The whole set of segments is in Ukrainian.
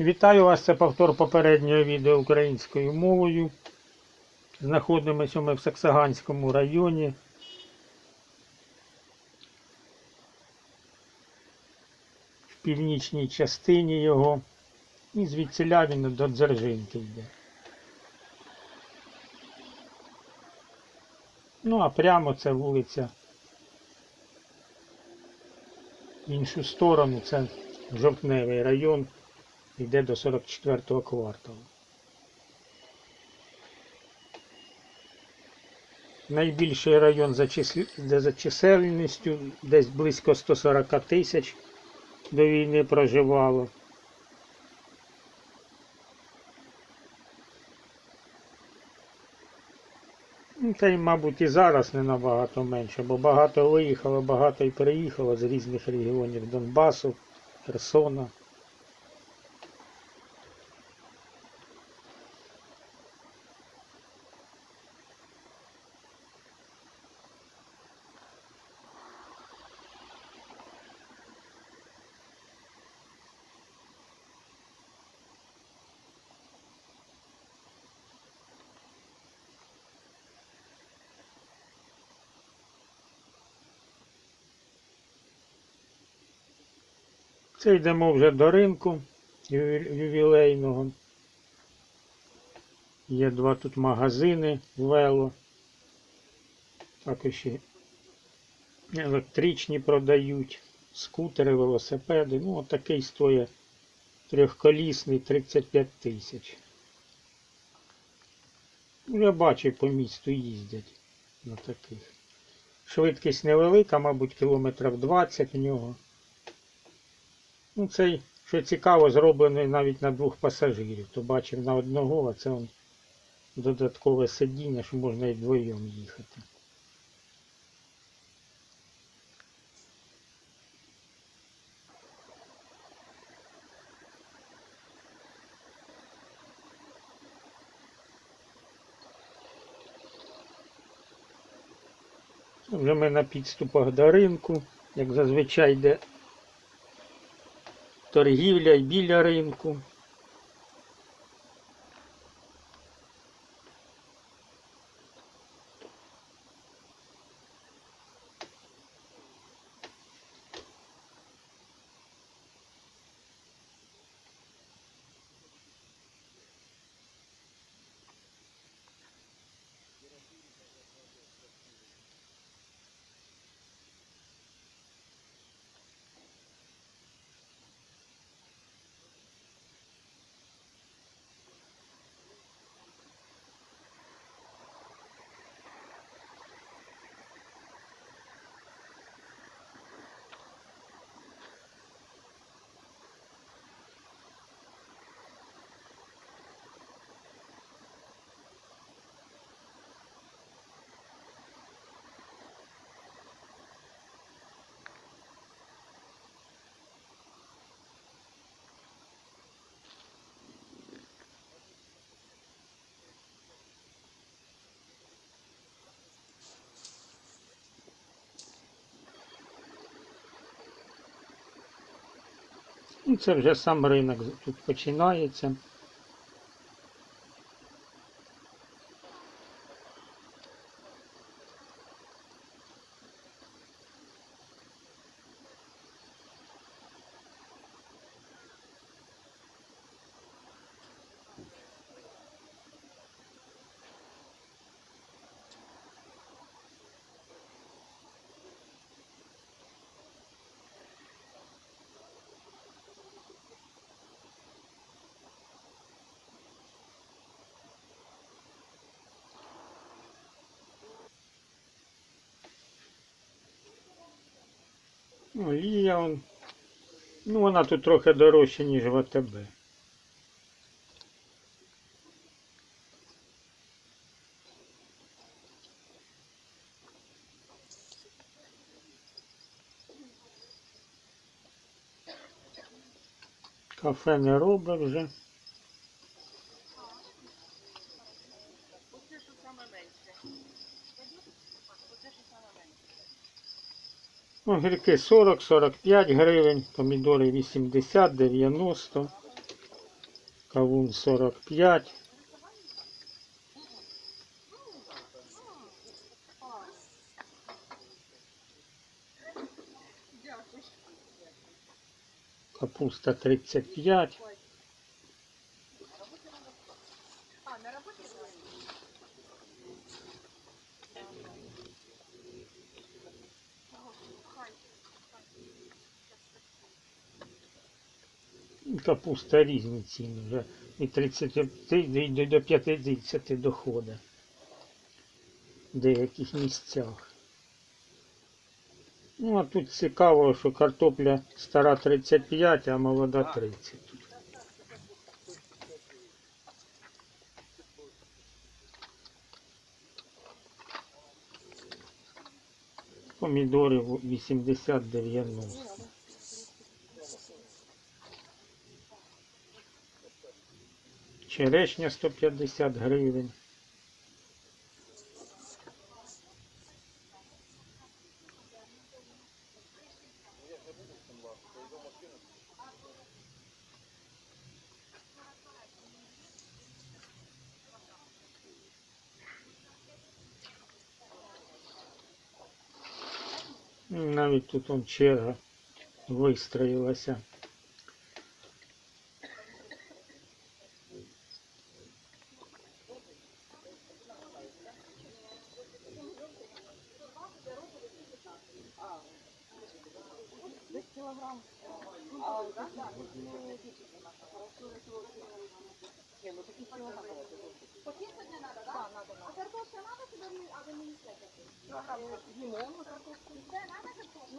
Вітаю вас, це повтор попереднього відео українською мовою. Знаходимося ми в Саксаганському районі. В північній частині його. І звідсіля він до Дзержинки йде. Ну, а прямо це вулиця. В іншу сторону це Жовтневий район йде до 44-го кварталу. Найбільший район за, числі... чисельністю десь близько 140 тисяч до війни проживало. Ну, Та й, мабуть, і зараз не набагато менше, бо багато виїхало, багато і приїхало з різних регіонів Донбасу, Херсона. Це йдемо вже до ринку ювілейного. Є два тут магазини вело. Також і електричні продають, скутери, велосипеди. Ну, отакий стоїть трьохколісний 35 тисяч. Ну, Я бачу, по місту їздять на таких. Швидкість невелика, мабуть, кілометрів 20 в нього. Ну, цей, що цікаво, зроблений навіть на двох пасажирів. То бачив на одного, а це он додаткове сидіння, що можна і вдвоєм їхати. Вже ми на підступах до ринку, як зазвичай йде торгівля біля ринку. Ну, це вже сам ринок тут починається. Олія, он. ну вона тут трохи дорожча, ніж в АТБ. Кафе не робить вже. Оце що саме менше. Оце що саме менше. Огірки 40-45 гривень, помідори 80, 90. Кавун 45. Дякую. Капуста 35. Капуста різні ціни вже. І 35 і до 50 доходить. В деяких місцях. Ну, а тут цікаво, що картопля стара 35, а молода 30. Помідори 80-90. Черешня 150 гривень. Навіть тут он черга вистроїлася.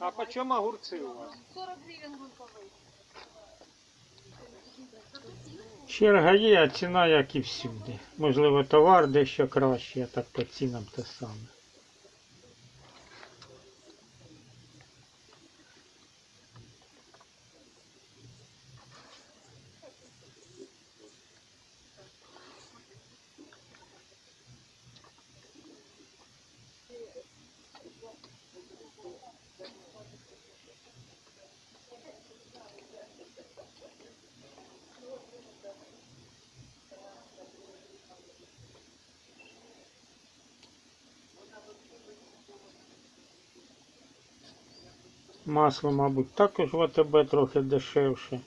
А по чому огурці у вас? 40 гривень гульковий. Черга є, а ціна як і всюди. Можливо, товар дещо кращий, а так по цінам те саме. Масло, мабуть, також в АТБ трохи дешевше.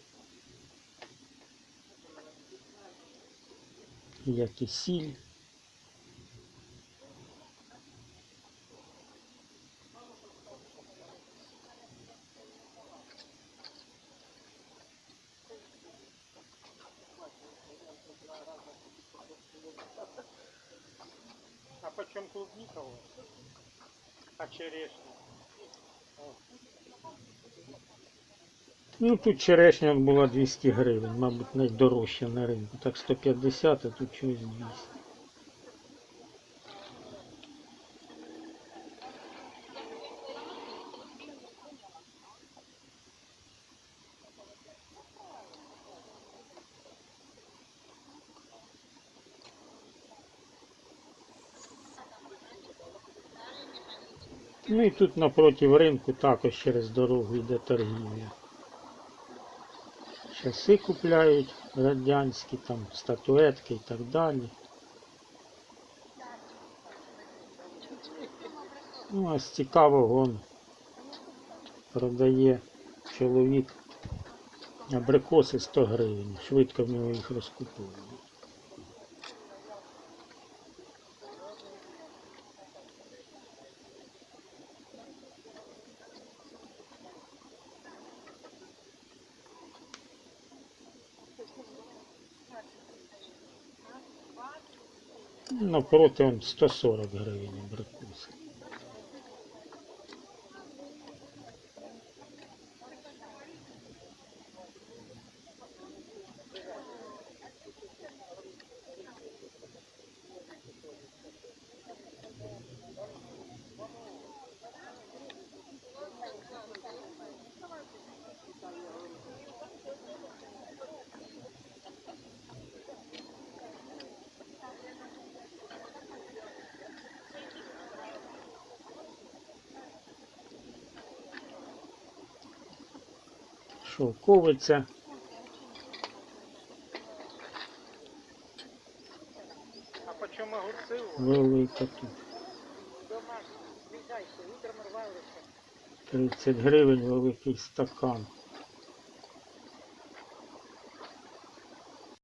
Як і сіль. А по чому клубника у вас? А черешня? Ну тут черешня була 200 гривень, мабуть, найдорожча на ринку. Так 150, а тут щось 200. Ну і тут напроти ринку також через дорогу йде торгівля. Часи купляють радянські, там статуетки і так далі. Ну, а з цікавого он продає чоловік абрикоси 100 гривень. Швидко в нього їх розкуповують. Напроти он 140 гривень абрикоси. шовковиця. А по чому огурці? Велика тут. 30 гривень великий стакан.